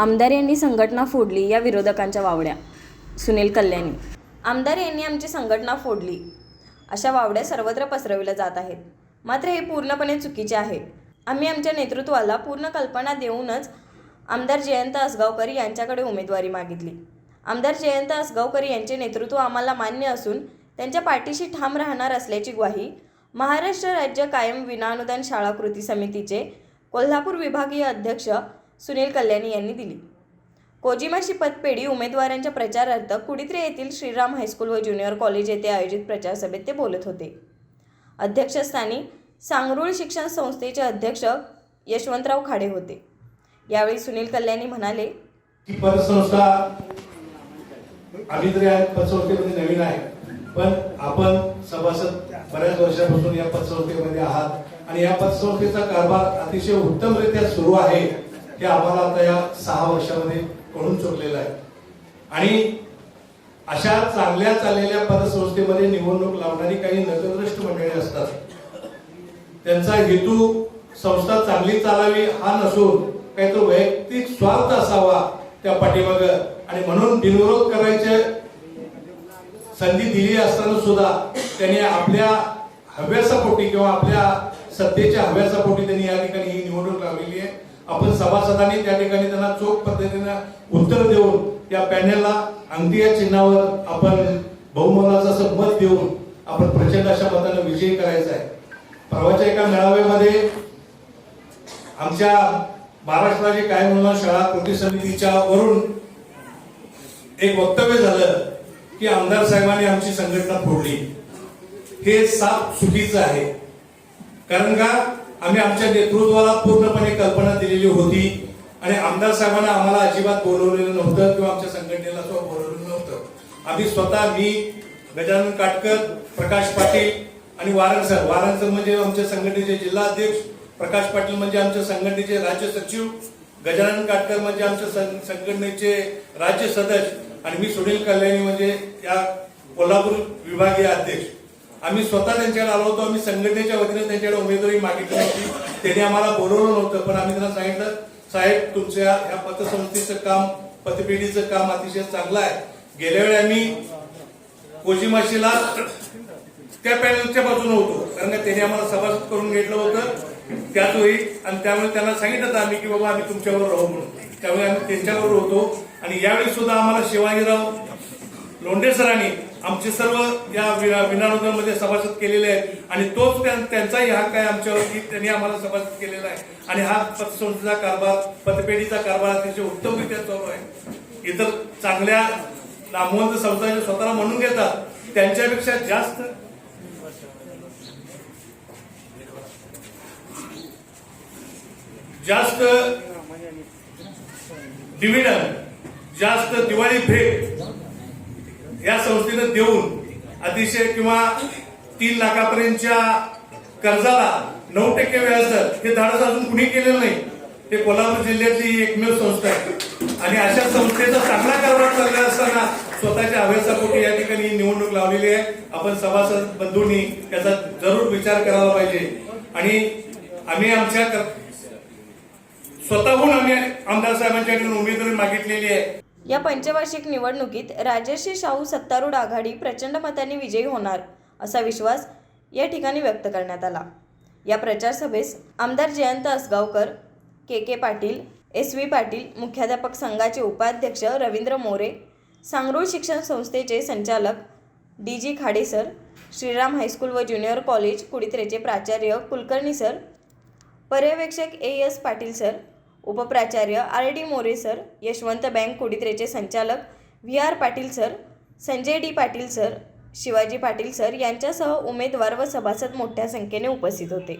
आमदार यांनी संघटना फोडली या विरोधकांच्या वावड्या. सुनील कल्याणी. आमदार यांनी आमची संघटना फोडली. अशा वावड्या सर्वत्र पसरविल्या जात आहेत. मात्र हे पूर्णपणे चुकीचे आहे. आम्ही आमच्या नेतृत्वाला पूर्ण कल्पना देऊनच आमदार जयंत असगावकर यांच्याकडे उमेदवारी मागितली. आमदार जयंत असगावकर यांचे नेतृत्व आम्हाला मान्य असून त्यांच्या पाठीशी ठाम राहणार असल्याची ग्वाही महाराष्ट्र राज्य कायम विनानुदान शाळा कृती समितीचे कोल्हापूर विभागीय अध्यक्ष सुनील कल्याणी यांनी दिली. कोजिमाशी पतपेढी उमेदवारांच्या प्रचारार्थ कुडित्रे येथील श्रीराम हायस्कूल व ज्युनियर कॉलेज येथे आयोजित प्रचारसभेत ते बोलत होते. अध्यक्षस्थानी सांगरुळ शिक्षण संस्थेचे अध्यक्ष यशवंतराव खाडे होते. यावेळी सुनील कल्याणी म्हणाले ही पतसंस्था आम्ही तरी पतसंस्थेमध्ये नवीन आहे पण आपण सभासद बऱ्याच वर्षापासून या पतसंस्थेमध्ये आहात आणि या पतसंस्थेचा कारभार अतिशय उत्तमरित्या सुरू आहे. हे आम्हाला आता या सहा वर्षामध्ये कळून चुकलेलं आहे. आणि अशा चांगल्या चाललेल्या पदसंस्थेमध्ये निवडणूक लावणारी काही नजरद्रष्ट मंडळी असतात. त्यांचा हेतू संस्था चांगली चालावी हा नसून काही तो वैयक्तिक स्वार्थ असावा त्या पाठीमाग. आणि म्हणून बिनविरोध करायचे संधी दिली असताना सुद्धा त्यांनी आपल्या हव्यासापोटी किंवा आपल्या सत्तेच्या हव्यासापोटी त्यांनी या ठिकाणी ही निवडणूक लावलेली आहे. आपण सभासदांनी त्या ठिकाणी त्यांना चोख पद्धतीनं उत्तर देऊन या पॅनेलला अंगठी या चिन्हावर आपण बहुमताचं असं मत देऊन आपण प्रचंड अशा मतानं विजयी करायचा आहे. परवाच्या एका मेळाव्यामध्ये आमच्या महाराष्ट्राचे काय म्हणून शाळा कृती समितीच्या वरून एक वक्तव्य झालं की आमदार साहेबांनी आमची संघटना फोडली. हे साफ चुकीचं आहे. कारण का? आम्ही आमच्या नेतृत्वाला पूर्णपणे कल्पना दिलेली होती. आणि आमदार साहेबांना आम्हाला अजिबात बोलवलेलं नव्हतं किंवा आमच्या संघटनेला सुद्धा बोलवलेलं नव्हतं. आम्ही स्वतः मी गजानन काटकर प्रकाश पाटील आणि वारण सर. वारण सर म्हणजे आमच्या संघटनेचे जिल्हाध्यक्ष प्रकाश पाटील म्हणजे आमच्या संघटनेचे राज्य सचिव गजानन काटकर म्हणजे आमच्या सं- संघटनेचे राज्य सदस्य आणि मी सुनील कल्याणी म्हणजे या कोल्हापूर विभागीय अध्यक्ष. आम्ही स्वतः त्यांच्याकडे आलो होतो आम्ही संघटनेच्या वतीने त्यांच्याकडे उमेदवारी मागितली होती. त्यांनी आम्हाला बोलवलं नव्हतं पण आम्ही त्यांना सांगितलं साहेब तुमच्या या पतसंस्थेचं काम पतपेढीचं काम अतिशय चांगलं आहे. गेल्या वेळी आम्ही कोजिमाशीला त्या पॅनलच्या बाजूने होतो कारण का त्यांनी आम्हाला सभासद करून घेतलं होतं त्याच वेळी. आणि त्यामुळे त्यांना सांगितलं आम्ही की बाबा आम्ही तुमच्याबरोबर राहू म्हणून. त्यामुळे आम्ही त्यांच्याबरोबर होतो. आणि यावेळी सुद्धा आम्हाला शिवाजीराव लोंढे सरांनी आमचे सर्व या विनानोदनमध्ये सभासद केलेले आहेत. आणि तोच त्यांचाही हक्क आहे आमच्यावरती. त्यांनी आम्हाला सभासद केलेला आहे. आणि हा पतसंस्थेचा कारभार पतपेढीचा कारभार अतिशय उत्तमरित्या चालू आहे. इतर चांगल्या नामवंत संस्थांचे स्वतःला म्हणून घेतात. त्यांच्यापेक्षा जास्त जास्त डिव्हिडन जास्त दिवाळी भेट या संस्थेनं देऊन अतिशय किंवा तीन लाखापर्यंतच्या कर्जाला नऊ टक्के व्याजदर हे धाडस अजून कुणी केलेलं नाही हे कोल्हापूर जिल्ह्यातली एकमेव संस्था आहे. आणि अशा संस्थेचा चांगला कारभार चालला असताना स्वतःच्या अभ्यासापोटी या ठिकाणी निवडणूक लावलेली आहे. आपण सभासद बंधूंनी त्याचा जरूर विचार करायला पाहिजे. आणि आम्ही आमच्या स्वतःहून आम्ही आमदार साहेबांच्याकडून उमेदवारी मागितलेली आहे. या पंचवार्षिक निवडणुकीत राजर्षी शाहू सत्तारूढ आघाडी प्रचंड मताने विजयी होणार असा विश्वास या ठिकाणी व्यक्त करण्यात आला. या प्रचार सभेस आमदार Jayant Asgaonkar K K Patil S V Patil मुख्याध्यापक संघाचे उपाध्यक्ष रवींद्र मोरे सांगरूळ शिक्षण संस्थेचे संचालक D G Khade sir Shriram high school व ज्युनियर कॉलेज कुडित्रेचे प्राचार्य कुलकर्णी सर पर्यवेक्षक A S Patil sir उपप्राचार्य R D More sir Yashwant bank कुडित्रेचे संचालक V R Patil sir Sanjay D Patil sir Shivaji Patil sir यांच्यासह उमेदवार व सभासद मोठ्या संख्येने उपस्थित होते.